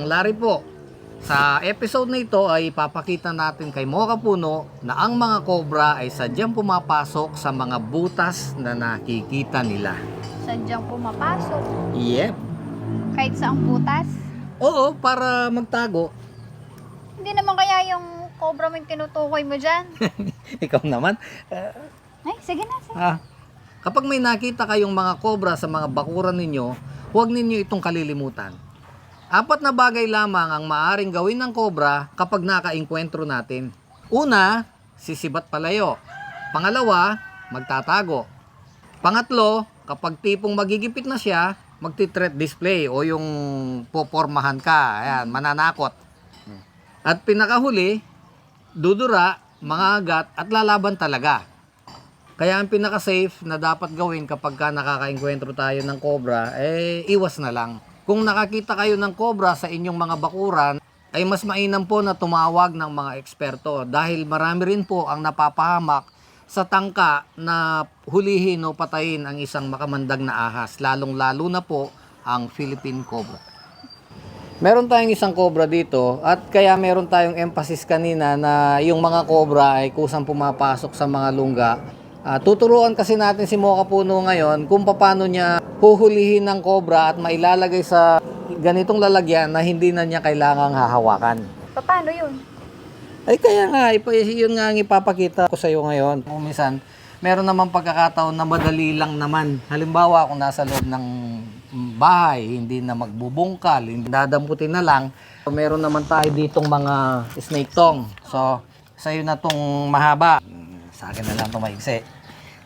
Larry po. Sa episode na ito ay ipapakita natin kay Mocha Puno na ang mga cobra ay sadyang pumapasok sa mga butas na nakikita nila. Sadyang pumapasok. Yep. Kahit sa ang butas. Oo, para magtago. Hindi naman kaya yung cobra mo yung tinutukoy mo dyan. Ikaw naman. Ay, sige na. Sige. Ah, kapag may nakita kayong mga cobra sa mga bakuran ninyo, huwag ninyo itong kalilimutan. Apat na bagay lamang ang maaring gawin ng cobra kapag nakainkwentro natin. Una, sisibat palayo. Pangalawa, magtatago. Pangatlo, kapag tipong magigipit na siya, magti-threat display o yung popormahan ka. Ayan, mananakot. At pinakahuli, dudura, mga agat at lalaban talaga. Kaya ang pinaka-safe na dapat gawin kapag ka nakaka-enkwentro tayo ng cobra, eh iwas na lang. Kung nakakita kayo ng cobra sa inyong mga bakuran, ay mas mainam po na tumawag ng mga eksperto dahil marami rin po ang napapahamak sa tangka na hulihin o patayin ang isang makamandag na ahas, lalong-lalo na po ang Philippine cobra. Meron tayong isang cobra dito at kaya meron tayong emphasis kanina na yung mga cobra ay kusang pumapasok sa mga lungga. Ah, tuturuan kasi natin si Mocha Puno ngayon kung paano niya huhulihin ng cobra at mailalagay sa ganitong lalagyan na hindi na niya kailangang hahawakan. Paano yun? Ay kaya nga, yun nga ang ipapakita ko sa iyo ngayon. Kung minsan, meron naman pagkakataon na madali lang naman. Halimbawa, kung nasa loob ng bahay, hindi na magbubungkal, hindi dadamputin na lang. So, meron naman tayo ditong mga snake tong. So, sa'yo na tong mahaba. Sa akin na lang itong maigsi.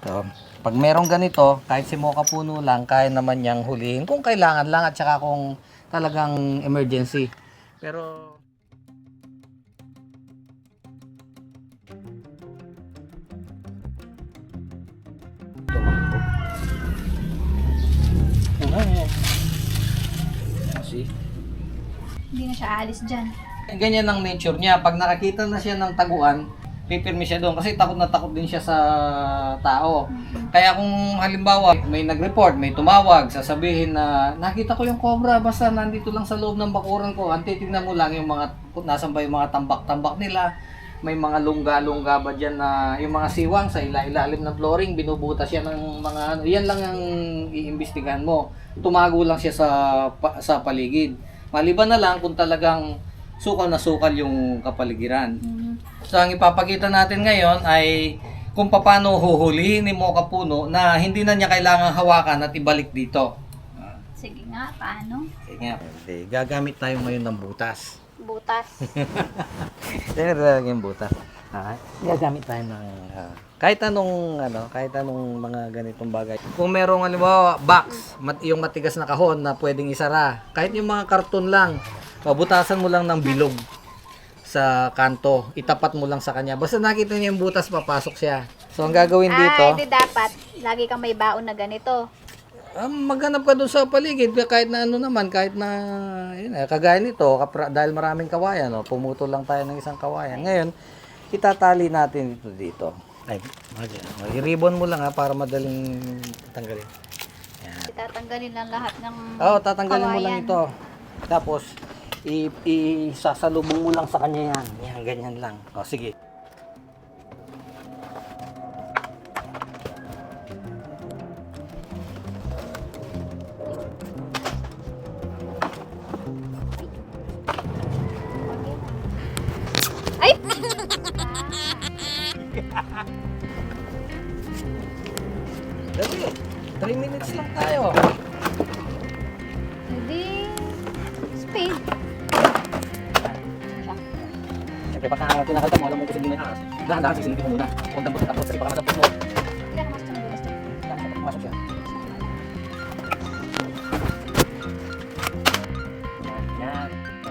So, pag merong ganito, kahit si Mocha Puno lang, kaya naman niyang hulihin kung kailangan lang at saka kung talagang emergency. Pero See? Hindi na siya alis dyan. Ganyan ang nature niya. Pag nakakita na siya ng taguan, pipirmi siya doon kasi takot na takot din siya sa tao. Kaya kung halimbawa may nag-report, may tumawag, sasabihin na nakita ko yung cobra basta nandito lang sa loob ng bakuran ko. Ang titignan mo lang yung mga nasan ba yung mga tambak-tambak nila. May mga lungga-lungga ba dyan na yung mga siwang sa ila-ilalim ng flooring, binubutas yan ng mga ano. Yan lang ang iimbestigahan mo. Tumago lang siya sa pa- sa paligid. Maliban na lang kung talagang sukal na sukal yung kapaligiran. So ang ipapakita natin ngayon ay kung paano huhulihin ni Mocha Puno na hindi na niya kailangang hawakan at ibalik dito. Sige nga, paano? Sige nga. Okay, gagamit tayo ngayon ng butas. Butas. Sino talaga yung butas? Ah, gagamit tayo ng ah, kahit anong ano, kahit anong mga ganitong bagay. Kung merong halimbawa box, mat, yung matigas na kahon na pwedeng isara, kahit yung mga karton lang, pabutasan mo lang ng bilog sa kanto, itapat mo lang sa kanya. Basta nakita niya yung butas, papasok siya. So ang gagawin dito, Ay, di dapat. Lagi kang may baon na ganito. Ah, maghanap ka doon sa paligid kahit na ano naman kahit na yun, eh, kagaya nito kapra, dahil maraming kawayan no, pumutol lang tayo ng isang kawayan ngayon itatali natin ito dito ay i-ribbon mo lang ha para madaling tanggalin yan Tatanggalin lang lahat ng oh tatanggalin mo lang kawayan. ito tapos i isasalubong mo lang sa kanya yan. Yan ganyan lang. Oh sige Siyempre, baka kinakanta mo, alam mo kung sino may ahas. Dahan-dahan, sisilipin mo muna. Kung dampot na tapos, kasi baka madampot mo. Hindi pumasok siya. Yan. Sa.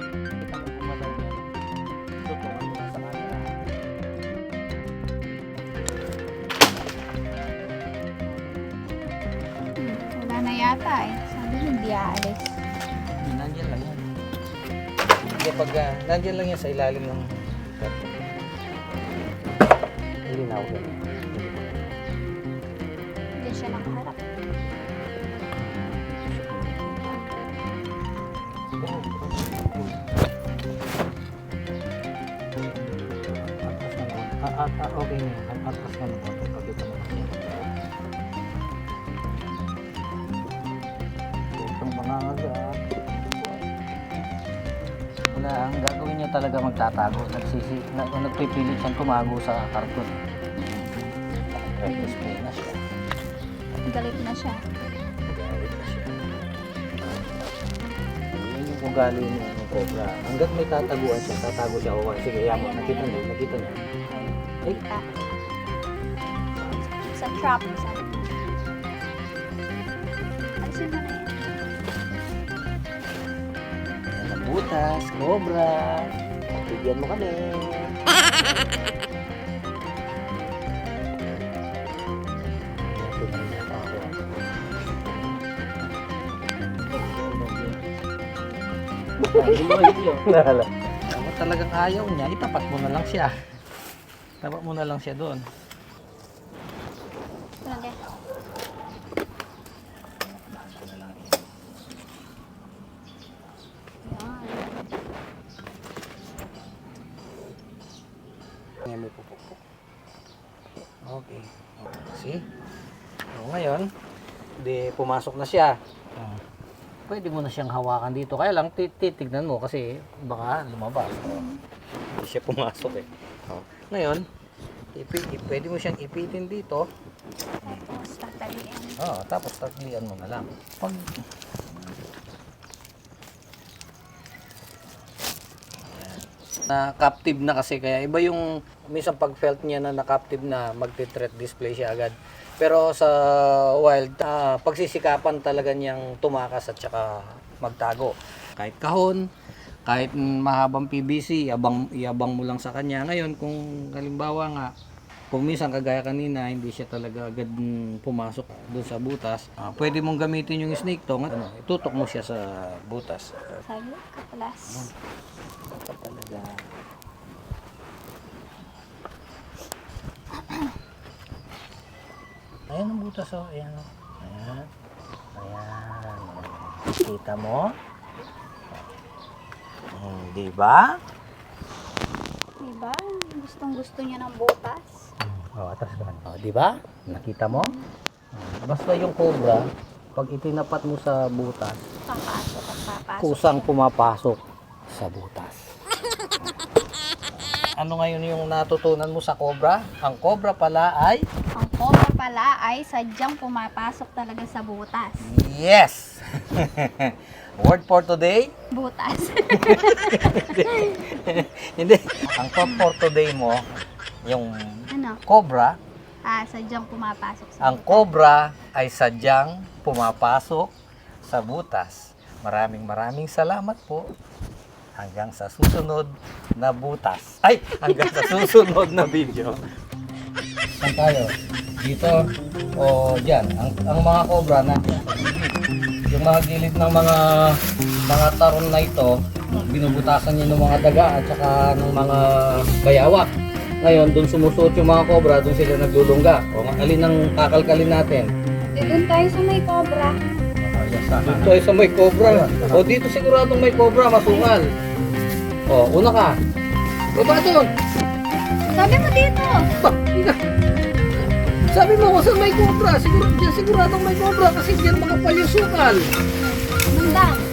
Wala na yata eh. Sabi hindi aalis. Nandiyan lang yan. Hindi pag, uh, nandiyan lang yan sa ilalim ng tawag Hindi siya nakaharap. At, at, okay na yun. At, at, naman. Pagkita mo na siya. Itong mga agat. Wala, ang gagawin niya talaga magtatago. Nagsisi, nag, nagpipilit siyang tumago sa karton. Nag-display na siya. Galit na siya. Galit na siya. Yun yung ugali niya ng cobra. Hanggat may tataguan siya, tatago siya. O, sige, yamo. Nakita niyo, nakita niyo. Ay. Kita. Sa trap. Sa... Ang butas, cobra. Bigyan mo kami. Lala. Kung talagang ayaw niya, itapat mo na lang siya. Tapat mo na lang siya doon. Yan. Ngayon may pupukpuk. Okay. okay. See? So, ngayon, di pumasok na siya. Ah. Pwede mo na siyang hawakan dito. Kaya lang, ti- titignan mo kasi baka lumabas. Oh. Hindi siya pumasok eh. Oh. Ngayon, ipi- pwede mo siyang ipitin dito. Tapos tatalian. Oh, tapos taglian mo na lang. Pag na captive na kasi kaya iba yung minsan pag felt niya na na-captive na magti-threat display siya agad pero sa wild ah, pagsisikapan talaga niyang tumakas at saka magtago kahit kahon kahit mahabang PVC abang iabang mo lang sa kanya ngayon kung halimbawa nga kung minsan kagaya kanina hindi siya talaga agad pumasok doon sa butas ah, pwede mong gamitin yung snake tong ano, itutok mo siya sa butas Sabi, kapalas. Ito talaga. Ayan ang butas oh. Ayan oh. Ayan. Ayan. Kita mo? Hmm, di ba? Diba? Gustong gusto niya ng butas. Oh, atas ka. Oh, di ba? Nakita mo? Hmm, Basta yung cobra, pag itinapat mo sa butas, Papasok papasok. kusang pumapasok sa butas. ano ngayon yung natutunan mo sa cobra? Ang cobra pala ay Cobra pala ay sadyang pumapasok talaga sa butas. yes. Word for today? Butas. Hindi. Ang top for today mo, yung ano? cobra, Ah, sadyang pumapasok sa ang cobra ay sadyang pumapasok sa butas. Maraming maraming salamat po. Hanggang sa susunod na butas. Ay, hanggang sa susunod na video. Saan tayo? Dito o dyan? Ang, ang mga cobra na yung mga gilid ng mga mga taron na ito, binubutasan niya ng mga daga at saka ng mga bayawak. Ngayon, doon sumusuot yung mga cobra, doon sila naglulungga. O alin ang kakalkalin natin? Doon tayo sa may cobra. Doon tayo sa may cobra. O dito siguradong may cobra, masungal. O, una ka. Baba doon. Sabi mo dito. Sabi mo kung saan may cobra. Siguro, siguradong may cobra kasi dyan makapal yung sukal. Mandang.